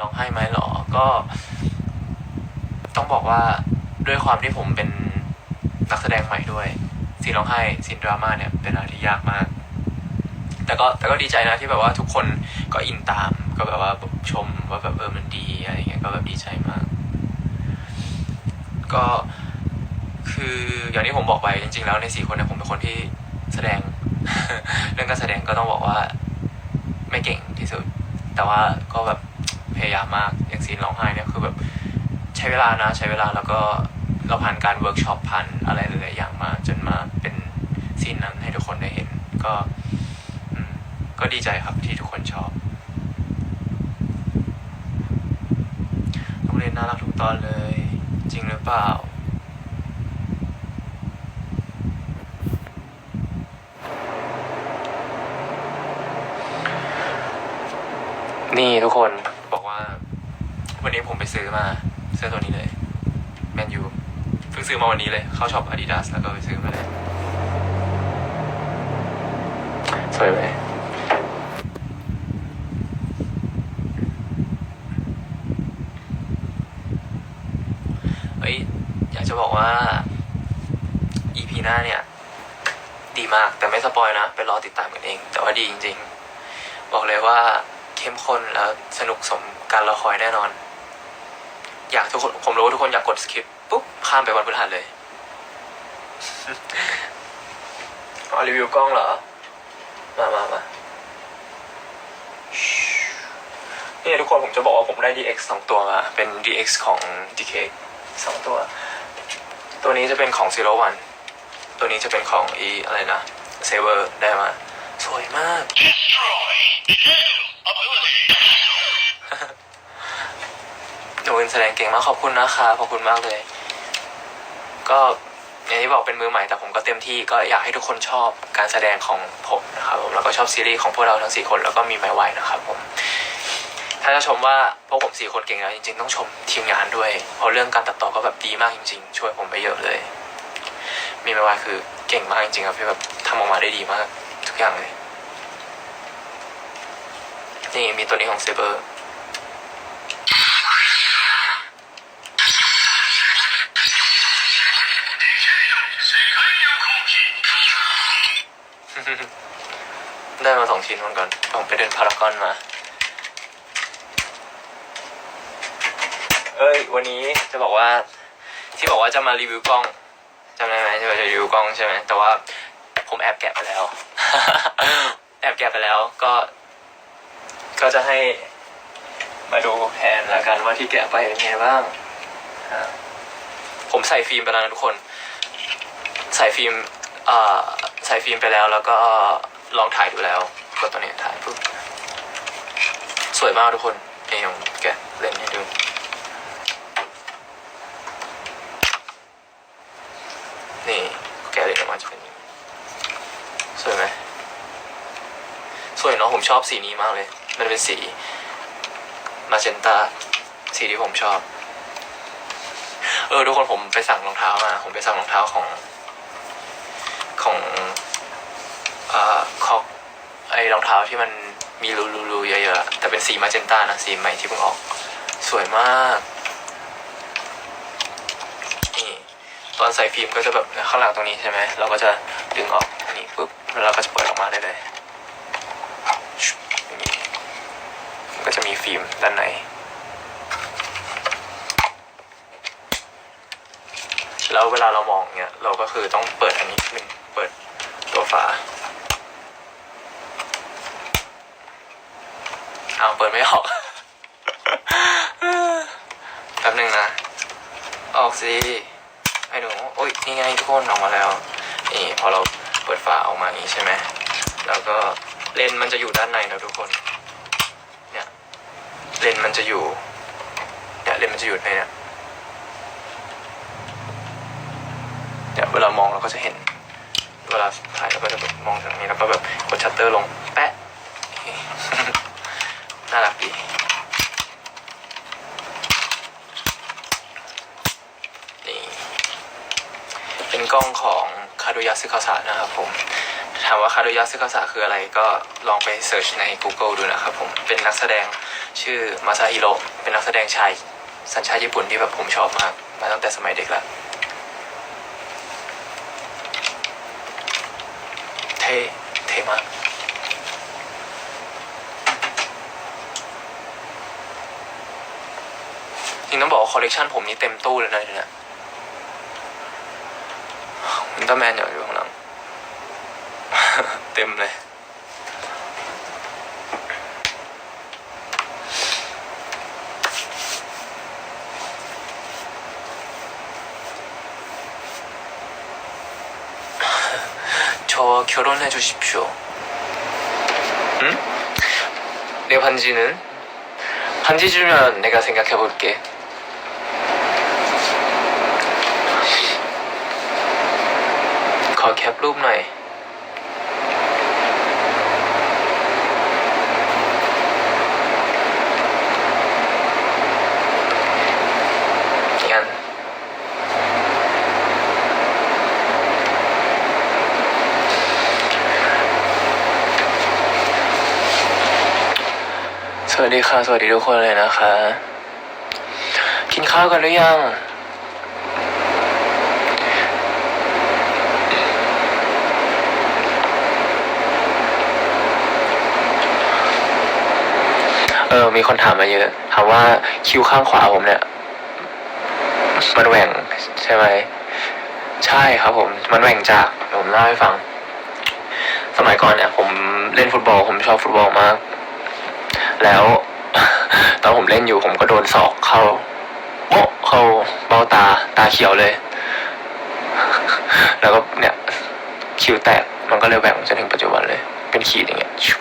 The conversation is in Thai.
ร้องไห้ไหมหรอ ก็ ต้องบอกว่าด้วยความที่ผมเป็นนักแสดงใหม่ด้วยซีนร้องไห้ซีนดราม่าเนี่ยเป็นอะไรที่ยากมาก แต่ก็แต่ก็ดีใจนะที่แบบว่าทุกคนก็อินตาม ก็แบบว่าชมว่าแบบเออมันดีอะไรเงี้ยก็แบบดีใจมาก ก็คืออย่างที่ผมบอกไปจริง ๆ แล้วในสี่คนเนี่ยผมเป็นคนที่แสดง เรื่องการแสดงก็ต้องบอกว่า ไม่เก่งที่สุด แต่ว่าก็แบบ พยายามมากอย่างซีนร้องไห้เนี่ยคือแบบใช้เวลานะใช้เวลาแล้วก็เราผ่านการเวิร์กช็อปผ่านอะไรหลายๆอย่างมาจนมาเป็นซีนนั้นให้ทุกคนได้เห็นก็ก็ดีใจครับที่ทุกคนชอบโรงเรียนน่ารักทุกตอนเลย จริงหรือเปล่านี่ทุกคน วันนี้ผมไปซื้อมาเสื้อตัวนี้เลยแมนยูเพิ่งซื้อมาวันนี้เลย เข้าช็อป Adidas แล้วก็ไปซื้อมาเลยสวยไหมเฮ้ยอยากจะบอกว่า EP หน้าเนี่ย ดีมากแต่ไม่สปอยนะ ไปรอติดตามกันเอง แต่ว่าดีจริง ๆ บอกเลยว่าเข้มข้นแล้วสนุกสมการรอคอยแน่นอน อยากทุกคนผมรู้ว่าทุกคนอยากกดสคริปปุ๊บข้ามไปวันพฤหัสเลยอรีวิวกล้องเหรอ มามามานี่ทุกคนผมจะบอกว่าผมได้ DX สองตัวมา เป็น DX ของ DK สองตัว ตัวนี้จะเป็นของ Zero One ตัวนี้จะเป็นของอีอะไรนะ Saver ได้มา สวยมากห นูเป็นแสดงเก่งมากขอบคุณนะคะขอบคุณมากเลย ก็อย่างที่บอกเป็นมือใหม่แต่ผมก็เต็มที่ก็อยากให้ทุกคนชอบการแสดงของผมนะครับผมแล้วก็ชอบซีรีส์ของพวกเราทั้งสี่คนแล้วก็มีไมไหวนะครับผมถ้าจะชมว่าพวกผมสี่คนเก่งแล้วจริงๆ ต้องชมทีมงานด้วยเพราะเรื่องการตัดต่อก็แบบดีมากจริง ๆ ช่วยผมไปเยอะเลย มีไมไหวคือเก่งมากจริงๆครับที่แบบทำออกมาได้ดีมาก ทุกอย่างเลยนี่มีตัวนี้ของเซเบอร์ ได้มาสองชิ้นวันก่อนผมไปเดินพารากอนมา เอ้ย วันนี้จะบอกว่า ที่บอกว่าจะมารีวิวกล้องจำได้ไหมที่ว่าจะรีวิวกล้องใช่ไหมแต่ว่าผมแอบแกะไปแล้ว แอบแกะไปแล้วก็ ก็จะให้มาดูแทนละกันว่าที่แกะไปเป็นไงบ้างอ่าผมใส่ฟิล์มไปแล้วนะทุกคน ใส่ฟิล์มเอ่อ ใส่ฟิล์มไปแล้ว แล้วก็ลองถ่ายดูแล้วก็ตัวนี้ถ่ายปุ๊บสวยมากทุกคนนี่ผมแกะเล่นให้ดูนี่แกะเล่นออกมาจะเป็นอย่างนี้สวยไหมสวยเนาะผมชอบสีนี้มากเลย มันเป็นสีมาเจนตาสีที่ผมชอบ เออทุกคนผมไปสั่งรองเท้ามา ผมไปสั่งรองเท้าของของ อ่าคอกไอรองเท้าที่มันมีรูรูรูเยอะๆ แต่เป็นสีมาเจนตานะ สีใหม่ที่เพิ่งออก สวยมาก นี่ ตอนใส่ฟิล์มก็จะแบบข้างหลังตรงนี้ใช่ไหม เราก็จะดึงออกนี่ปุ๊บ แล้วเราก็จะเปิดออกมาได้เลยนี้มันก็จะมีฟิล์มด้านใน แล้วเวลาเรามองเนี่ย เราก็คือต้องเปิดอันนี้ขึ้น เปิดตัวฝา เอาเปิดไม่ออก แป๊บหนึงนะ ออกสิไอ้หนูโอ้ยนี่ไงทุกคนออกมาแล้ว นี่พอเราเปิดฝาออกมาอย่างนี้ใช่ไหม แล้วก็เลนมันจะอยู่ด้านในนะทุกคน เนี่ย เลนมันจะอยู่ เนี่ยเลนมันจะอยู่ในเนี่ยเนี่ยเวลามองเราก็จะเห็น เวลาถ่ายเราก็จะแบบมองจากนี้แล้วก็แบบกดชัตเตอร์ลงแปะ น่ารักดีนี่เป็นกล้องของคา โดยาซึคาสะนะครับผมถามว่าคาโดยาซึคาสะคืออะไรก็ลองไปเสิร์ชใน Google ดูนะครับผมเป็นนักแสดงชื่อมาซาฮิโร่เป็นนักแสดงชายสัญชาติญี่ปุ่นที่แบบผมชอบมาก มาตั้งแต่สมัยเด็กแล้วเท่เท่มากจริงต้องบอกว่าคอลเลกชันผมนี่เต็มตู้เลยนะเนี่ย 장담해냐 이거랑 때문에 저와 결혼해 주십시오. 응? 내 반지는 반지 주면 내가 생각해 볼게. ปรูปหน่อยงั้นสวัสดีค่ะ สวัสดีทุกคนเลยนะคะ กินข้าวกันหรือยัง เออ มีคนถามมาเยอะ ถามว่าคิ้วข้างขวาผมเนี่ย มันแหว่งใช่ไหม ใช่ครับผม มันแหว่งจาก ผมเล่าให้ฟัง สมัยก่อนเนี่ย ผมเล่นฟุตบอล ผมชอบฟุตบอลมาก แล้วตอนผมเล่นอยู่ผมก็โดนศอกเข้าโป๊ะเข้าเบ้าตา ตาเขียวเลย แล้วก็เนี่ย คิ้วแตก มันก็เลยแหว่งจนถึงปัจจุบันเลย เป็นขีดอย่างเงี้ยชุบ